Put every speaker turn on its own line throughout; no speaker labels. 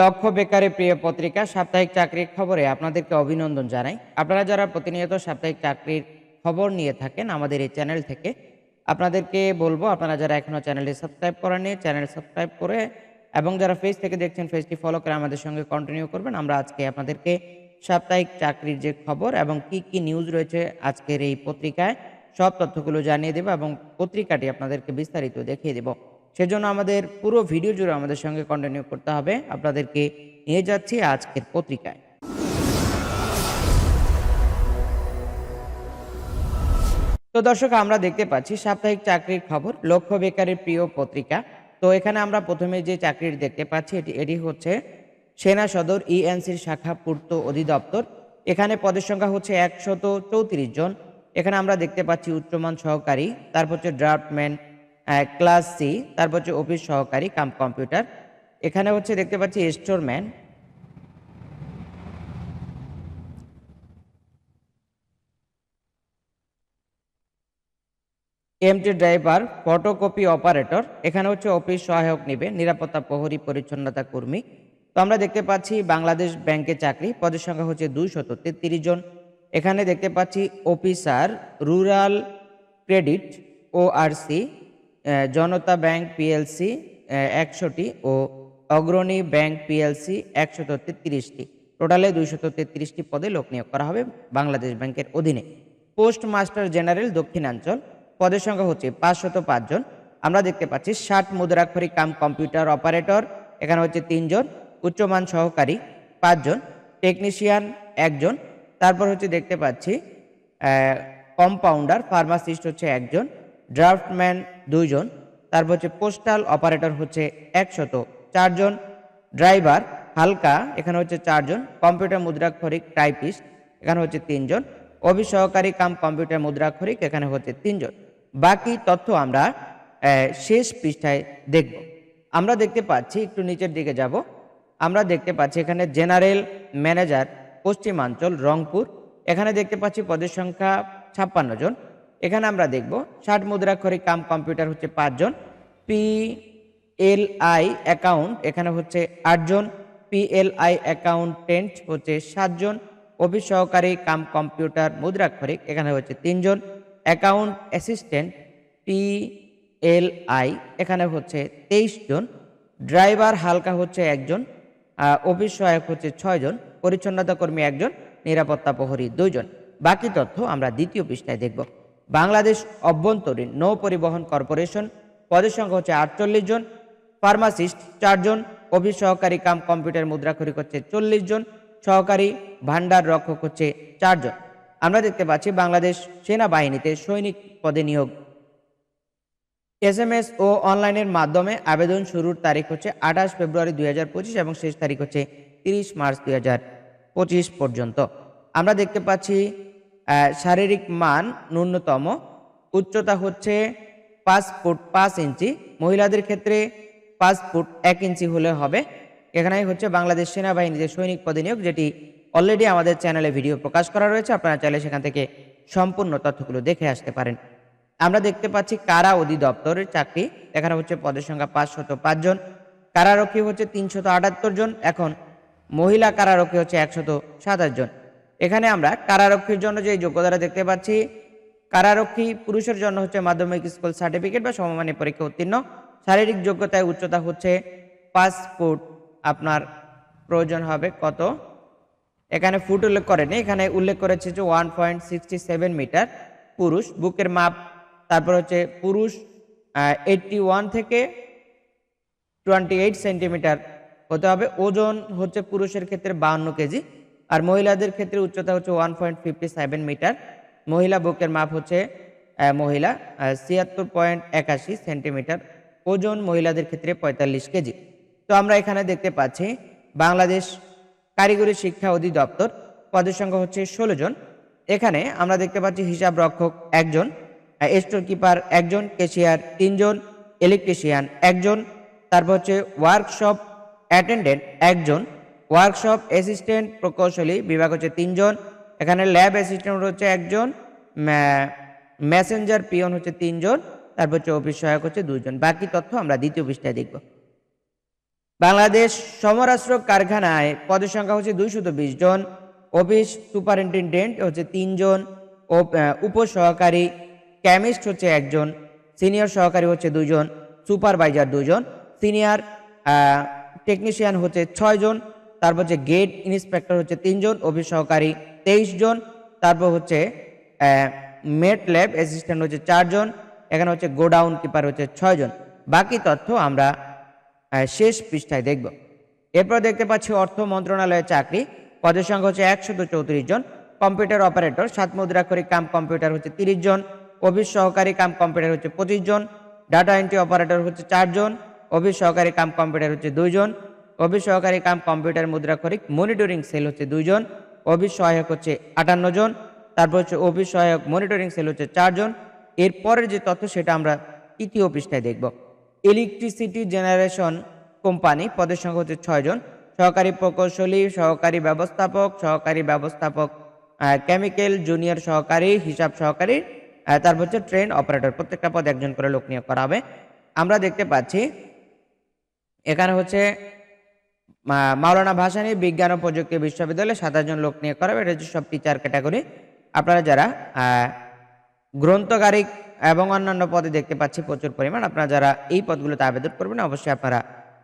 লক্ষ্য বেকারের প্রিয় পত্রিকা সাপ্তাহিক চাকরির খবরে আপনাদেরকে অভিনন্দন জানাই আপনারা যারা প্রতিনিয়ত সাপ্তাহিক চাকরির খবর নিয়ে থাকেন আমাদের এই চ্যানেল থেকে আপনাদেরকে বলবো আপনারা যারা এখনও চ্যানেলটি সাবস্ক্রাইব করেননি চ্যানেল সাবস্ক্রাইব করে এবং যারা ফেস থেকে দেখছেন ফেসটি ফলো করে আমাদের সঙ্গে কন্টিনিউ করবেন আমরা আজকে আপনাদেরকে সাপ্তাহিক চাকরির যে খবর এবং কি কি নিউজ রয়েছে আজকের এই পত্রিকায় সব তথ্যগুলো জানিয়ে দেব এবং পত্রিকাটি আপনাদেরকে বিস্তারিত দেখিয়ে দেবো সেজন্য আমাদের পুরো ভিডিও জুড়ে আমাদের সঙ্গে কন্টিনিউ করতে হবে আপনাদেরকে নিয়ে যাচ্ছি আজকের পত্রিকায় তো দর্শক আমরা দেখতে পাচ্ছি সাপ্তাহিক চাকরির খবর লক্ষ্য বেকারের প্রিয় পত্রিকা তো এখানে আমরা প্রথমে যে চাকরির দেখতে পাচ্ছি এটি এটি হচ্ছে সেনা সদর ইএনসির শাখা পূর্ত অধিদপ্তর এখানে পদের সংখ্যা হচ্ছে একশত চৌত্রিশ জন এখানে আমরা দেখতে পাচ্ছি উচ্চমান সহকারী তারপর হচ্ছে ড্রাফটম্যান ক্লাস সি তারপর হচ্ছে অফিস সহকারী কাম কম্পিউটার এখানে হচ্ছে দেখতে পাচ্ছি storeman MT driver photocopy operator এখানে হচ্ছে অফিস সহায়ক নিবে নিরাপত্তা প্রহরী পরিচ্ছন্নতা কর্মী তো আমরা দেখতে পাচ্ছি বাংলাদেশ ব্যাংকে চাকরি পদের সংখ্যা হচ্ছে দুইশত তেত্রিশ জন এখানে দেখতে পাচ্ছি officer rural credit ORC Janata bank PLC একশোটি ও অগ্রণী ব্যাংক পিএলসি একশত তেত্রিশটি টোটালে দুইশত তেত্রিশটি পদে লোক নিয়োগ করা হবে বাংলাদেশ ব্যাংকের অধীনে পোস্ট মাস্টার জেনারেল দক্ষিণাঞ্চল পদের সংখ্যা হচ্ছে পাঁচশত পাঁচজন আমরা দেখতে পাচ্ছি ষাট মুদ্রাক্ষরী কাম কম্পিউটার অপারেটর এখানে হচ্ছে তিনজন উচ্চমান সহকারী পাঁচজন টেকনিশিয়ান একজন তারপর হচ্ছে দেখতে পাচ্ছি কম্পাউন্ডার ফার্মাসিস্ট হচ্ছে একজন ড্রাফটম্যান দুইজন তারপর হচ্ছে পোস্টাল অপারেটর হচ্ছে একশত চারজন ড্রাইভার হালকা এখানে হচ্ছে চারজন কম্পিউটার মুদ্রাক্ষরিক টাইপিস্ট এখানে হচ্ছে তিনজন অভি সহকারী কাম কম্পিউটার মুদ্রাক্ষরিক এখানে হচ্ছে তিনজন বাকি তথ্য আমরা শেষ পৃষ্ঠায় দেখব আমরা দেখতে পাচ্ছি একটু নিচের দিকে যাব আমরা দেখতে পাচ্ছি এখানে জেনারেল ম্যানেজার পশ্চিমাঞ্চল রংপুর এখানে দেখতে পাচ্ছি পদের সংখ্যা ছাপ্পান্ন জন এখানে আমরা দেখব ষাট মুদ্রাক্ষরিক কাম কম্পিউটার হচ্ছে পাঁচজন পি এল আই অ্যাকাউন্ট এখানে হচ্ছে আটজন পি এল আই অ্যাকাউন্টেন্ট হচ্ছে সাতজন অফিস সহকারী কাম কম্পিউটার মুদ্রাক্ষরিক এখানে হচ্ছে তিনজন account assistant P L I এখানে হচ্ছে তেইশ জন ড্রাইভার হালকা হচ্ছে একজন অফিস সহায়ক হচ্ছে ছয়জন পরিচ্ছন্নতা কর্মী একজন নিরাপত্তা প্রহরী দুইজন বাকি তথ্য আমরা দ্বিতীয় পৃষ্ঠায় দেখব বাংলাদেশ অভ্যন্তরীণ নৌ পরিবহন কর্পোরেশন পদের সংখ্যা হচ্ছে আটচল্লিশ জন ফার্মাসিস্ট চারজন অফিস সহকারী কাম কম্পিউটার মুদ্রাক্ষরিক হচ্ছে চল্লিশ জন সহকারী ভান্ডার রক্ষক হচ্ছে চারজন আমরা দেখতে পাচ্ছি বাংলাদেশ সেনাবাহিনীতে সৈনিক পদে নিয়োগ এস এম এস ও অনলাইনের মাধ্যমে আবেদন শুরুর তারিখ হচ্ছে আঠাশ ফেব্রুয়ারি দুই এবং শেষ তারিখ হচ্ছে তিরিশ মার্চ দুই পর্যন্ত আমরা দেখতে পাচ্ছি শারীরিক মান ন্যূনতম উচ্চতা হচ্ছে পাঁচ ফুট পাঁচ ইঞ্চি মহিলাদের ক্ষেত্রে পাঁচ ফুট এক ইঞ্চি হলে হবে এখানে হচ্ছে বাংলাদেশ সেনাবাহিনীতে সৈনিক পদে নিয়োগ যেটি অলরেডি আমাদের চ্যানেলে ভিডিও প্রকাশ করা রয়েছে আপনারা চাইলে সেখান থেকে সম্পূর্ণ তথ্যগুলো দেখে আসতে পারেন আমরা দেখতে পাচ্ছি কারা অধিদপ্তরের চাকরি এখানে হচ্ছে পদের সংখ্যা পাঁচশত পাঁচজন কারারক্ষী হচ্ছে তিনশত আটাত্তর জন এখন মহিলা কারারক্ষী হচ্ছে একশত সাতাশ জন এখানে আমরা কারারক্ষীর জন্য যে যোগ্যতাটা দেখতে পাচ্ছি কারারক্ষী পুরুষের জন্য হচ্ছে মাধ্যমিক স্কুল সার্টিফিকেট বা সমমানের পরীক্ষা উত্তীর্ণ শারীরিক যোগ্যতায় উচ্চতা হচ্ছে পাঁচ ফুট আপনার প্রয়োজন হবে কত এখানে ফুট উল্লেখ করেনি এখানে উল্লেখ করেছে যে one point sixty seven metre পুরুষ বুকের মাপ তারপর হচ্ছে পুরুষ এইটটি ওয়ান থেকে টোয়েন্টি এইট সেন্টিমিটার হতে হবে ওজন হচ্ছে পুরুষের ক্ষেত্রে বাহান্ন কেজি আর মহিলাদের ক্ষেত্রে উচ্চতা হচ্ছে one point fifty seven metre মহিলা বুকের মাপ হচ্ছে মহিলা ছিয়াত্তর পয়েন্ট একাশি সেন্টিমিটার ওজন মহিলাদের ক্ষেত্রে পঁয়তাল্লিশ কেজি তো আমরা এখানে দেখতে পাচ্ছি বাংলাদেশ কারিগরি শিক্ষা অধিদপ্তর পদের সংখ্যা হচ্ছে ষোলো জন এখানে আমরা দেখতে পাচ্ছি হিসাব রক্ষক একজন স্টোর কিপার একজন কেশিয়ার তিনজন ইলেকট্রিশিয়ান একজন তারপর হচ্ছে ওয়ার্কশপ অ্যাটেন্ডেন্ট একজন ওয়ার্কশপ অ্যাসিস্ট্যান্ট প্রকৌশলী বিভাগ হচ্ছে তিনজন এখানে ল্যাব অ্যাসিস্ট্যান্ট হচ্ছে একজন মেসেঞ্জার পিয়ন হচ্ছে তিনজন তারপর হচ্ছে অফিস সহায়ক হচ্ছে দুজন বাকি তথ্য আমরা দ্বিতীয় পৃষ্ঠায় দেখব বাংলাদেশ সমরাষ্ট্র কারখানায় পদের সংখ্যা হচ্ছে দুইশত বিশ জন অফিস সুপারিনটেন্ডেন্ট হচ্ছে তিনজন উপসহকারী কেমিস্ট হচ্ছে একজন সিনিয়র সহকারী হচ্ছে দুজন সুপারভাইজার দুজন সিনিয়র টেকনিশিয়ান হচ্ছে ছয়জন তারপর হচ্ছে গেট ইন্সপেক্টর হচ্ছে তিনজন অফিস সহকারী তেইশ জন তারপর হচ্ছে মেট ল্যাব অ্যাসিস্ট্যান্ট হচ্ছে চারজন এখানে হচ্ছে গোডাউন কিপার হচ্ছে ছয়জন বাকি তথ্য আমরা শেষ পৃষ্ঠায় দেখব এরপর দেখতে পাচ্ছি অর্থ মন্ত্রণালয়ের চাকরি পদের সংখ্যা হচ্ছে একশত চৌত্রিশ জন কম্পিউটার অপারেটর সাত মুদ্রাক্ষরী কাম কম্পিউটার হচ্ছে তিরিশ জন অফিস সহকারী কাম কম্পিউটার হচ্ছে পঁচিশ জন ডাটা এন্ট্রি অপারেটর হচ্ছে চারজন অফিস সহকারী কাম কম্পিউটার হচ্ছে দুইজন অফিস সহকারী কাম কম্পিউটার মুদ্রা খরিক মনিটরিং সেল হচ্ছে দুইজন অফিস সহায়ক হচ্ছে আটান্ন জন তারপর হচ্ছে অফিস সহায়ক মনিটরিং সেল হচ্ছে চারজন এরপরের যে তথ্য সেটা আমরা তৃতীয় পৃষ্ঠায় দেখব ইলেকট্রিসিটি জেনারেশন কোম্পানি পদের সংখ্যা হচ্ছে ছয়জন সহকারী প্রকৌশলী সহকারী ব্যবস্থাপক সহকারী ব্যবস্থাপক কেমিক্যাল জুনিয়র সহকারী হিসাব সহকারী তারপর হচ্ছে ট্রেন অপারেটর প্রত্যেকটা পদ একজন করে লোক নিয়োগ করা হবে আমরা দেখতে পাচ্ছি এখানে হচ্ছে মাওলানা ভাসানী বিজ্ঞান ও প্রযুক্তি বিশ্ববিদ্যালয়ে সাত জন লোক নিয়ে করাবে এটা হচ্ছে সব টিচার ক্যাটাগরি আপনারা যারা গ্রন্থকারিক এবং অন্যান্য পদে দেখতে পাচ্ছি প্রচুর পরিমাণ আপনারা যারা এই পদগুলোতে আবেদন করবেন অবশ্যই আপনারা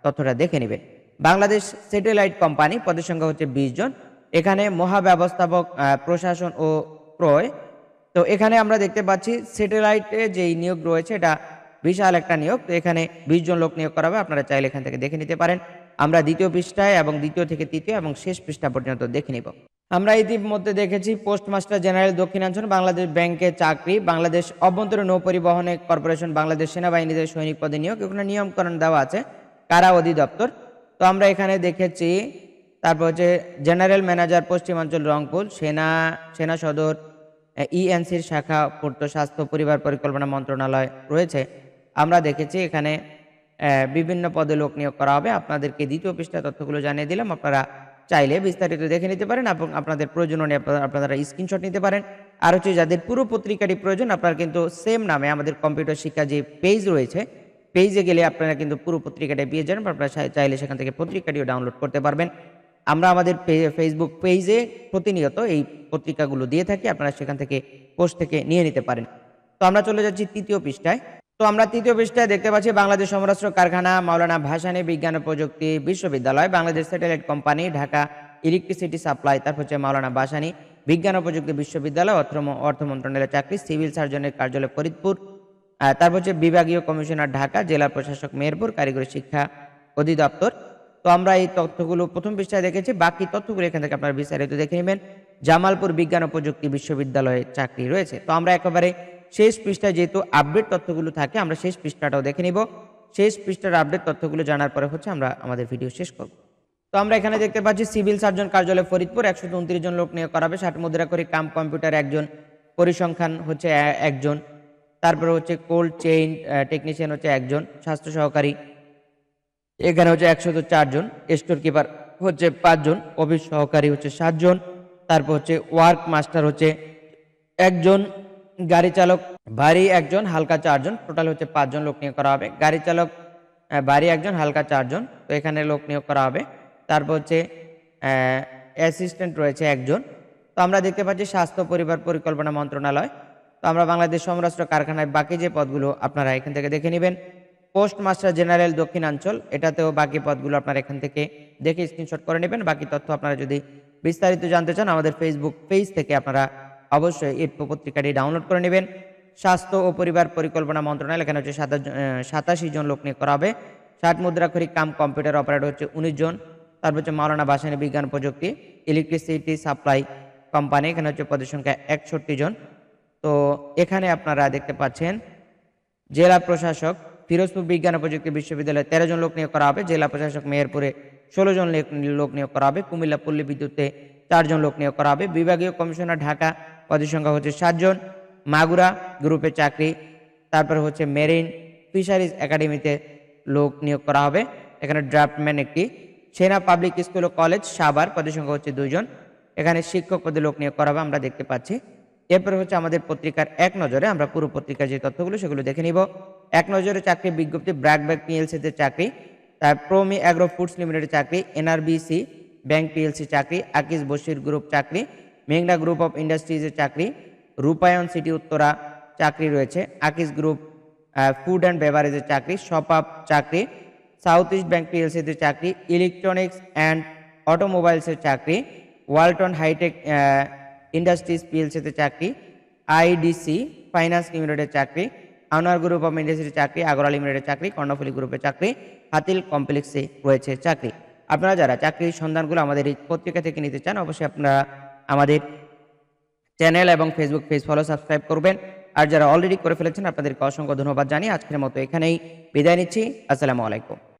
তথ্যটা দেখে নেবেন বাংলাদেশ স্যাটেলাইট কোম্পানি পদের সংখ্যা হচ্ছে বিশ জন এখানে মহাব্যবস্থাপক প্রশাসন ও ক্রয় তো এখানে আমরা দেখতে পাচ্ছি স্যাটেলাইটে যেই নিয়োগ রয়েছে এটা বিশাল একটা নিয়োগ তো এখানে বিশ জন লোক নিয়োগ করা হবে আপনারা চাইলে এখান থেকে দেখে নিতে পারেন আমরা দ্বিতীয় পৃষ্ঠায় এবং দ্বিতীয় থেকে তৃতীয় এবং শেষ পৃষ্ঠা পর্যন্ত দেখে নিব আমরা ইতিমধ্যে দেখেছি পোস্টমাস্টার জেনারেল দক্ষিণাঞ্চল বাংলাদেশ ব্যাংকে চাকরি বাংলাদেশ অভ্যন্তরীণ নৌ পরিবহনে কর্পোরেশন বাংলাদেশ সেনাবাহিনীতে সৈনিক পদে নিয়োগ এখানে নিয়মকরণ দেওয়া আছে কারা অধিদপ্তর তো আমরা এখানে দেখেছি তারপর হচ্ছে জেনারেল ম্যানেজার পশ্চিমাঞ্চল রংপুর সেনা সেনা সদর ইএনসির শাখা পূর্ত স্বাস্থ্য পরিবার পরিকল্পনা মন্ত্রণালয় রয়েছে আমরা দেখেছি এখানে বিভিন্ন পদে লোক নিয়োগ করা হবে আপনাদেরকে দ্বিতীয় পৃষ্ঠা তথ্যগুলো জানিয়ে দিলাম আপনারা চাইলে বিস্তারিত দেখে নিতে পারেন এবং আপনাদের প্রয়োজন অনুযায়ী আপনারা স্ক্রিনশট নিতে পারেন আর হচ্ছে যাদের পুরো পত্রিকাটি প্রয়োজন আপনারা কিন্তু সেম নামে আমাদের কম্পিউটার শিক্ষা যে পেজ রয়েছে পেজে গেলে আপনারা কিন্তু পুরো পত্রিকাটা পেয়ে যান আপনারা চাইলে সেখান থেকে পত্রিকাটিও ডাউনলোড করতে পারবেন আমরা আমাদের ফেসবুক পেজে প্রতিনিয়ত এই পত্রিকাগুলো দিয়ে থাকি আপনারা সেখান থেকে পোস্ট থেকে নিয়ে নিতে পারেন তো আমরা চলে যাচ্ছি তৃতীয় পৃষ্ঠায় তো আমরা তৃতীয় পৃষ্ঠায় দেখতে পাচ্ছি বাংলাদেশ সমরাষ্ট্র কারখানা মাওলানা ভাসানী বিজ্ঞান ও প্রযুক্তি বিশ্ববিদ্যালয় Bangladesh satellite company Dhaka electricity supply তারপর হচ্ছে মাওলানা ভাসানী বিজ্ঞান ও প্রযুক্তি বিশ্ববিদ্যালয় অর্থ অর্থ মন্ত্রণালয়ের চাকরি সিভিল সার্জনের কার্যালয় ফরিদপুর তারপর হচ্ছে বিভাগীয় কমিশনার ঢাকা জেলা প্রশাসক মেহেরপুর কারিগরি শিক্ষা অধিদপ্তর তো আমরা এই তথ্যগুলো প্রথম পৃষ্ঠায় দেখেছি বাকি তথ্যগুলো এখান থেকে আপনারা বিস্তারিত দেখে নেবেন জামালপুর বিজ্ঞান ও প্রযুক্তি বিশ্ববিদ্যালয়ে চাকরি রয়েছে তো আমরা একেবারে শেষ পৃষ্ঠায় যেহেতু আপডেট তথ্যগুলো থাকে আমরা শেষ পৃষ্ঠাটাও দেখে নিব শেষ পৃষ্ঠার আপডেট তথ্যগুলো জানার পরে হচ্ছে আমরা আমাদের ভিডিও শেষ করব তো আমরা এখানে দেখতে পাচ্ছি সিভিল সার্জন কার্যালয় ফরিদপুর একশো জন লোক নিয়োগ করাবে ষাট মুদ্রা করে কাম কম্পিউটার একজন পরিসংখ্যান হচ্ছে একজন তারপরে হচ্ছে কোল্ড চেইন টেকনিশিয়ান হচ্ছে একজন স্বাস্থ্য সহকারী এখানে হচ্ছে একশো চারজন স্টোর কিপার হচ্ছে পাঁচজন অফিস সহকারী হচ্ছে সাতজন তারপর হচ্ছে ওয়ার্ক মাস্টার হচ্ছে একজন গাড়ি চালক ভারী একজন হালকা চারজন টোটাল হচ্ছে পাঁচজন লোক নিয়োগ করা হবে গাড়ি চালক ভারী একজন হালকা চারজন তো এখানে লোক নিয়োগ করা হবে তারপর হচ্ছে অ্যাসিস্ট্যান্ট রয়েছে একজন তো আমরা দেখতে পাচ্ছি স্বাস্থ্য পরিবার পরিকল্পনা মন্ত্রণালয় তো আমরা বাংলাদেশ সমরাষ্ট্র কারখানায় বাকি যে পদগুলো আপনারা এখান থেকে দেখে নেবেন পোস্ট মাস্টার জেনারেল দক্ষিণাঞ্চল এটাতেও বাকি পদগুলো আপনারা এখান থেকে দেখে স্ক্রিনশট করে নেবেন বাকি তথ্য আপনারা যদি বিস্তারিত জানতে চান আমাদের ফেসবুক পেজ থেকে আপনারা অবশ্যই এই পত্রিকাটি ডাউনলোড করে নেবেন স্বাস্থ্য ও পরিবার পরিকল্পনা মন্ত্রণালয় এখানে হচ্ছে সাতাশি জন লোক নিয়ে করা হবে ষাট মুদ্রাক্ষরিক কাম কম্পিউটার অপারেটর হচ্ছে উনিশ জন তারপর হচ্ছে মাওলানা বাসানী বিজ্ঞান প্রযুক্তি ইলেকট্রিসিটি সাপ্লাই কোম্পানি এখানে হচ্ছে পদের সংখ্যা একষট্টি জন তো এখানে আপনারা দেখতে পাচ্ছেন জেলা প্রশাসক ফিরোজপুর বিজ্ঞান প্রযুক্তি বিশ্ববিদ্যালয়ে তেরো জন লোক নিয়োগ করা হবে জেলা প্রশাসক মেহেরপুরে ষোলো জন লোক নিয়োগ করা হবে কুমিল্লা পল্লী বিদ্যুতে চারজন লোক নিয়োগ করা হবে বিভাগীয় কমিশনার ঢাকা পদের সংখ্যা হচ্ছে সাতজন মাগুরা গ্রুপে চাকরি তারপর হচ্ছে মেরিন ফিশারিজ একাডেমিতে লোক নিয়োগ করা হবে এখানে ড্রাফটম্যান একটি সেনা পাবলিক স্কুল ও কলেজ সাবার পদের সংখ্যা হচ্ছে দুইজন এখানে শিক্ষক পদে লোক নিয়োগ করা হবে আমরা দেখতে পাচ্ছি এরপরে হচ্ছে আমাদের পত্রিকার এক নজরে আমরা পুরো পত্রিকার যে তথ্যগুলো সেগুলো দেখে নিব এক নজরে চাকরি বিজ্ঞপ্তি ব্র্যাক ব্যাগ পিএলসিতে চাকরি তার প্রমি অ্যাগ্রো ফুডস লিমিটেড চাকরি এনআরবিসি ব্যাংক পিএলসি চাকরি আকিশ বশির গ্রুপ চাকরি মেঘনা গ্রুপ অফ ইন্ডাস্ট্রিজের চাকরি রূপায়ণ সিটি উত্তরা চাকরি রয়েছে আকিস গ্রুপ ফুড অ্যান্ড বেভারেজের চাকরি শপ আপ চাকরি সাউথ ইস্ট ব্যাংক পিএলসিতে চাকরি ইলেকট্রনিক্স অ্যান্ড অটোমোবাইলসের চাকরি ওয়ালটন হাইটেক ইন্ডাস্ট্রিজ পিএলসিতে চাকরি আইডিসি ফাইন্যান্স লিমিটেডের চাকরি আনোয়ার গ্রুপ অফ ইন্ডাস্ট্রির চাকরি আগ্রা লিমিটেডের চাকরি কর্ণফুলি গ্রুপের চাকরি হাতিল কমপ্লেক্সে রয়েছে চাকরি আপনারা যারা চাকরির সন্ধানগুলো আমাদের এই পত্রিকা থেকে নিতে চান অবশ্যই আপনারা আমাদের চ্যানেল এবং ফেসবুক পেজ ফলো সাবস্ক্রাইব করবেন আর যারা অলরেডি করে ফেলেছেন আপনাদেরকে অসংখ্য ধন্যবাদ জানিয়ে আজকের মতো এখানেই বিদায় নিচ্ছি আসসালামু আলাইকুম